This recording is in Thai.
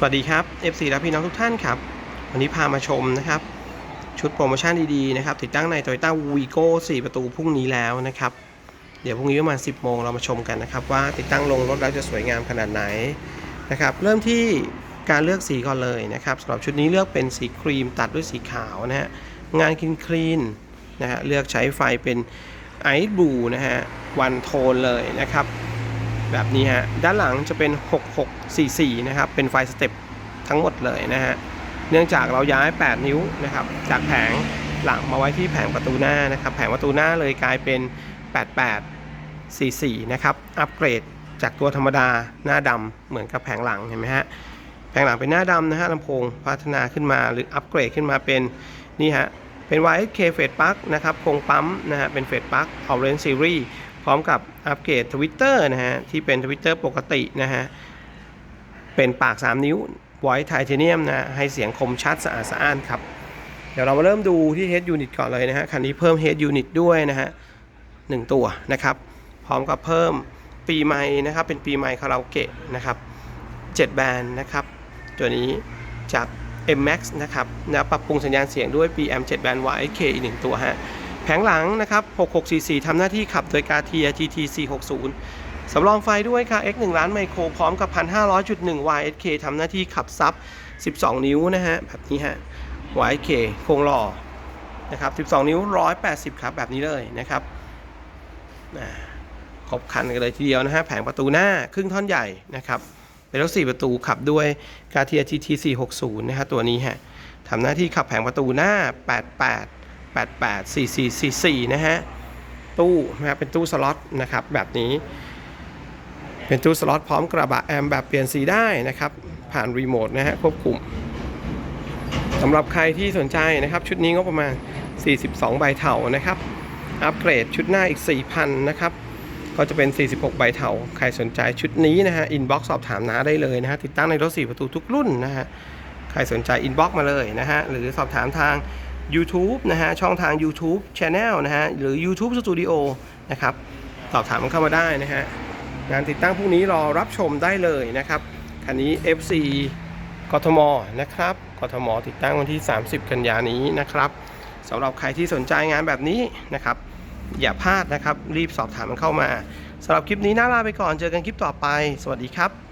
สวัสดีครับ FC และพี่น้องทุกท่านครับ วันนี้พามาชมนะครับ ชุดโปรโมชั่นดีๆนะครับ ติดตั้งใน Toyota Vigo 4 ประตูพรุ่งนี้แล้วนะครับ เดี๋ยวพรุ่งนี้ประมาณ 10 โมงเรามาชมกันนะครับ ว่าติดตั้งลงรถแล้วจะสวยงามขนาดไหนนะครับ เริ่มที่การเลือกสีก่อนเลยนะครับสำหรับชุดนี้เลือกเป็นสีครีมตัดด้วยสีขาวนะฮะงานคินคลีนนะฮะเลือกใช้ไฟเป็นไอซ์บลูนะฮะวันโทนเลยนะครับ แบบนี้ฮะ ด้านหลังจะเป็น 6644 นะครับ เป็นไฟสเต็ปทั้งหมดเลยนะฮะ เนื่องจากเราย้าย 8 นิ้วนะครับ จากแผงหลังมาไว้ที่แผงประตูหน้านะครับ แผงประตูหน้าเลยกลายเป็น 8844 นะครับ อัปเกรดจากตัวธรรมดาหน้าดำเหมือนกับแผงหลังเห็นไหมฮะ แผงหลังเป็นหน้าดำนะฮะลำโพงพัฒนาขึ้นมาหรืออัปเกรดขึ้นมาเป็นนี่ฮะเป็น YSK เฟสปลั๊กนะครับโครงปั๊มนะฮะเป็นเฟสปลั๊ก Orange Series พร้อมกับอัปเกรดทวิตเตอร์นะฮะ ที่เป็นทวิตเตอร์ปกตินะฮะ เป็นปาก 3 นิ้วไวท์ไทเทเนียมนะ ให้เสียงคมชัดสะอาดสะอ้านครับ เดี๋ยวเรามาเริ่มดูที่ Head Unit ก่อนเลยนะฮะ คันนี้เพิ่ม Head Unit ด้วยนะฮะหนึ่งตัวนะครับ พร้อมกับเพิ่มปีใหม่นะครับ เป็นปีใหม่คาราโอเกะนะครับ 7 แบรนด์นะครับ ตัวนี้จาก M Max นะครับนะปรับปรุงสัญญาณเสียงด้วย PM 7 Band YK อีกหนึ่งตัวฮะ แผงหลังนะครับ 6644 ทำหน้าที่ขับโดยกาเทีย GT 460สำรองไฟด้วยค่ะ X 1ล้านไมโครพร้อมกับ 1,500.1 YSK ทำหน้าที่ขับซับ 12 นิ้วนะฮะ แบบนี้ฮะ YSK โครงหล่อนะครับ 12 นิ้ว 180 ครับ แบบนี้เลยนะครับครบคันกันเลยทีเดียวนะฮะ แผงประตูหน้าครึ่งท่อนใหญ่นะครับ เป็นรถ 4 ประตูขับด้วยกาเทีย GT 460นะฮะตัวนี้ฮะทำหน้าที่ขับแผงประตูหน้า 88 884444 นะฮะ ตู้นะครับเป็นตู้สล็อตนะครับแบบนี้ เป็นตู้สล็อตพร้อมกระบะแอมแบบเปลี่ยนสีได้นะครับ ผ่านรีโมทนะฮะควบคุมสำหรับใครที่สนใจนะครับ ชุดนี้ก็ประมาณ 42 ใบเถานะครับ อัปเกรดชุดหน้าอีก 4,000 นะครับ ก็จะเป็น 46 ใบเถาใครสนใจชุดนี้นะฮะอินบ็อกซ์สอบถามน้าได้เลยนะฮะติดตั้งในรถ 4 ประตูทุกรุ่นนะฮะใครสนใจอินบ็อกซ์มาเลยนะฮะหรือสอบถามทาง YouTube นะฮะ ช่องทาง YouTube Channel นะฮะ หรือ YouTube Studio นะครับ สอบถามมันเข้ามาได้นะฮะ งานติดตั้งพรุ่งนี้รอรับชมได้เลยนะครับ คันนี้ FC กทมนะครับ กทมติดตั้งวันที่ 30 กันยานี้นะครับสำหรับใครที่สนใจงานแบบนี้นะครับ อย่าพลาดนะครับ รีบสอบถามมันเข้ามาสำหรับคลิปนี้น่าลาไปก่อน เจอกันคลิปต่อไป สวัสดีครับ